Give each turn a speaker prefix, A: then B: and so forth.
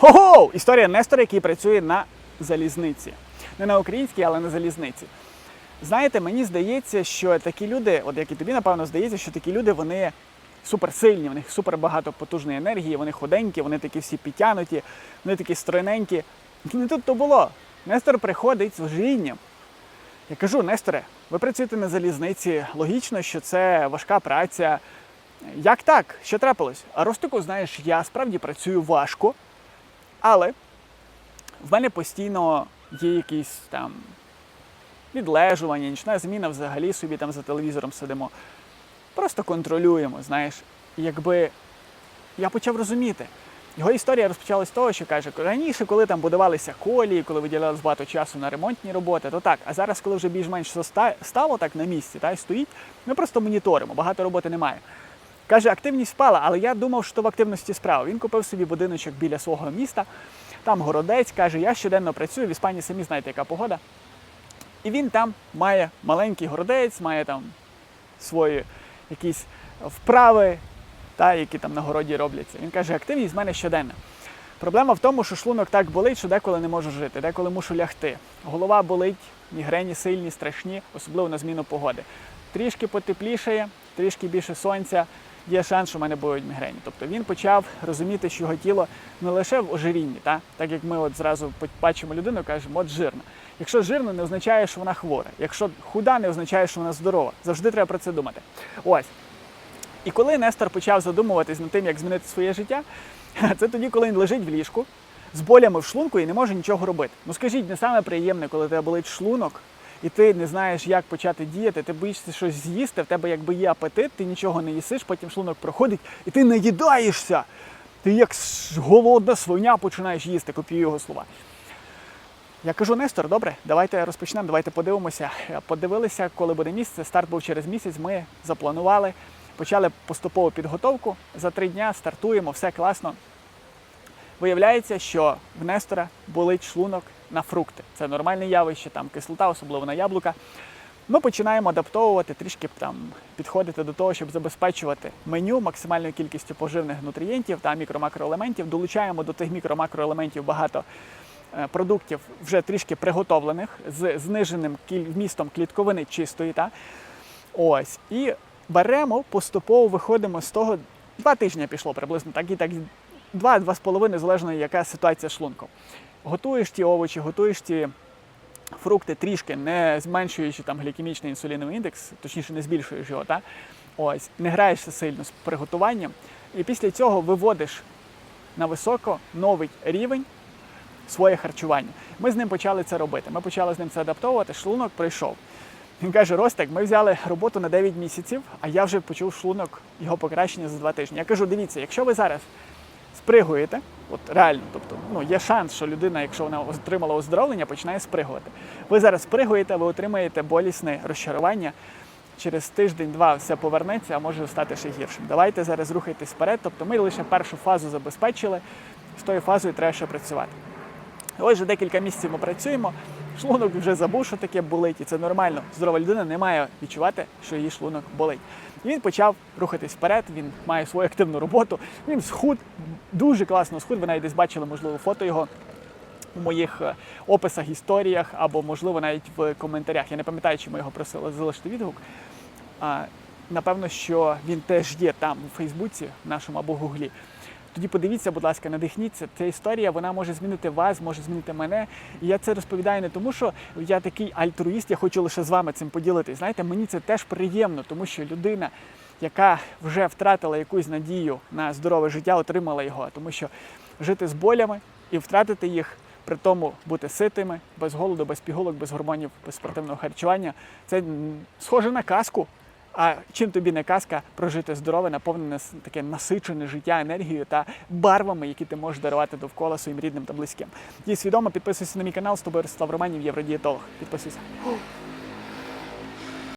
A: Хо-хо! Історія Нестора, який працює на залізниці. Не на українській, але на залізниці. Знаєте, мені здається, що такі люди, от як і тобі, напевно, здається, що такі люди вони суперсильні, в них супер багато потужної енергії, вони худенькі, вони такі всі підтянуті, вони такі стройненькі. Не тут то було. Нестор приходить з ожирінням. Я кажу, Несторе, ви працюєте на залізниці. Логічно, що це важка праця. Як так? Що трапилось? А Ростику, знаєш, я справді працюю важко, але в мене постійно є якісь там відлежування, нічна зміна взагалі собі там за телевізором сидимо. Просто контролюємо, знаєш. Якби я почав розуміти. Його історія розпочалась з того, що каже, раніше, коли там будувалися колії, коли виділялось багато часу на ремонтні роботи, то так. А зараз, коли вже більш-менш стало так на місці, та й стоїть, ми просто моніторимо, багато роботи немає. Каже, активність впала, але я думав, що в активності справа. Він купив собі будиночок біля свого міста, там городець, каже, я щоденно працюю, в Іспанії самі знаєте, яка погода. І він там має маленький городець, має там свої якісь вправи, та, які там на городі робляться. Він каже, активність в мене щоденна. Проблема в тому, що шлунок так болить, що деколи не можу жити, деколи мушу лягти. Голова болить, мігрені сильні, страшні, особливо на зміну погоди. Трішки потеплішає, трішки більше сонця, є шанс, що в мене будуть мігрені. Тобто він почав розуміти, що його тіло не лише в ожирінні, та? так як ми от зразу бачимо людину, кажемо, от жирна. Якщо жирна, не означає, що вона хвора. Якщо худа, не означає, що вона здорова. Завжди треба про це думати. Ось. І коли Нестор почав задумуватись над тим, як змінити своє життя, це тоді, коли він лежить в ліжку з болями в шлунку і не може нічого робити. Ну скажіть, не саме приємне, коли тебе болить шлунок, і ти не знаєш, як почати діяти, ти боїшся щось з'їсти, в тебе якби є апетит, ти нічого не їсиш, потім шлунок проходить, і ти наїдаєшся. Ти як голодна свиня починаєш їсти, копію його слова. Я кажу, Нестор, добре, давайте розпочнемо, давайте подивимося. Подивилися, коли буде місце. Старт був через місяць. Ми запланували, почали поступову підготовку. За три дня стартуємо, все класно. Виявляється, що в Нестора болить шлунок на фрукти. Це нормальне явище, там кислота, особливо на яблука. Ми починаємо адаптовувати, трішки там підходити до того, щоб забезпечувати меню максимальною кількістю поживних нутрієнтів та мікро-макроелементів. Долучаємо до тих мікро-макроелементів багато е, продуктів вже трішки приготовлених з зниженим вмістом клітковини чистої. Та? Ось. І беремо, поступово виходимо з того. Два тижні пішло приблизно, так і так. Два-два з половиною, залежно яка ситуація з шлунком. Готуєш ті овочі, готуєш ті фрукти трішки, не зменшуючи там глікемічний інсуліновий індекс, точніше не збільшуєш його, та? Ось, не граєшся сильно з приготуванням. І після цього виводиш на високо новий рівень своє харчування. Ми з ним почали це робити. Ми почали з ним це адаптовувати. Шлунок прийшов. Він каже: Ростик, ми взяли роботу на 9 місяців, а я вже почув шлунок його покращення за 2 тижні. Я кажу: дивіться, якщо ви зараз спригуєте, от реально, тобто ну, є шанс, що людина, якщо вона отримала оздоровлення, починає спригувати. Ви зараз спригуєте, ви отримаєте болісне розчарування. Через тиждень-два все повернеться, а може стати ще гіршим. Давайте зараз рухайтесь вперед. Тобто ми лише першу фазу забезпечили, з тою фазою треба ще працювати. Ось вже декілька місяців ми працюємо. Шлунок вже забув, що таке болить, і це нормально. Здорова людина не має відчувати, що її шлунок болить. Він почав рухатись вперед, він має свою активну роботу. Він схуд, дуже класно схуд. Ви навіть десь бачили, можливо, фото його у моїх е, описах, історіях або, можливо, навіть в коментарях. Я не пам'ятаю, чи ми його просили залишити відгук. А, напевно, що він теж є там у Фейсбуці, в нашому або Гуглі. Тоді подивіться, будь ласка, надихніться. Ця історія вона може змінити вас, може змінити мене. І я це розповідаю не тому, що я такий альтруїст, я хочу лише з вами цим поділитись. Знаєте, мені це теж приємно, тому що людина, яка вже втратила якусь надію на здорове життя, отримала його. Тому що жити з болями і втратити їх. При тому бути ситими, без голоду, без пігулок, без гормонів, без спортивного харчування це схоже на казку. А чим тобі не казка прожити здорове, наповнене таке насичене життя енергією та барвами, які ти можеш дарувати довкола своїм рідним та близьким. Дій свідомо, підписуйся на мій канал, з тобою Ростислав Романів, євродієтолог. Підписуйся.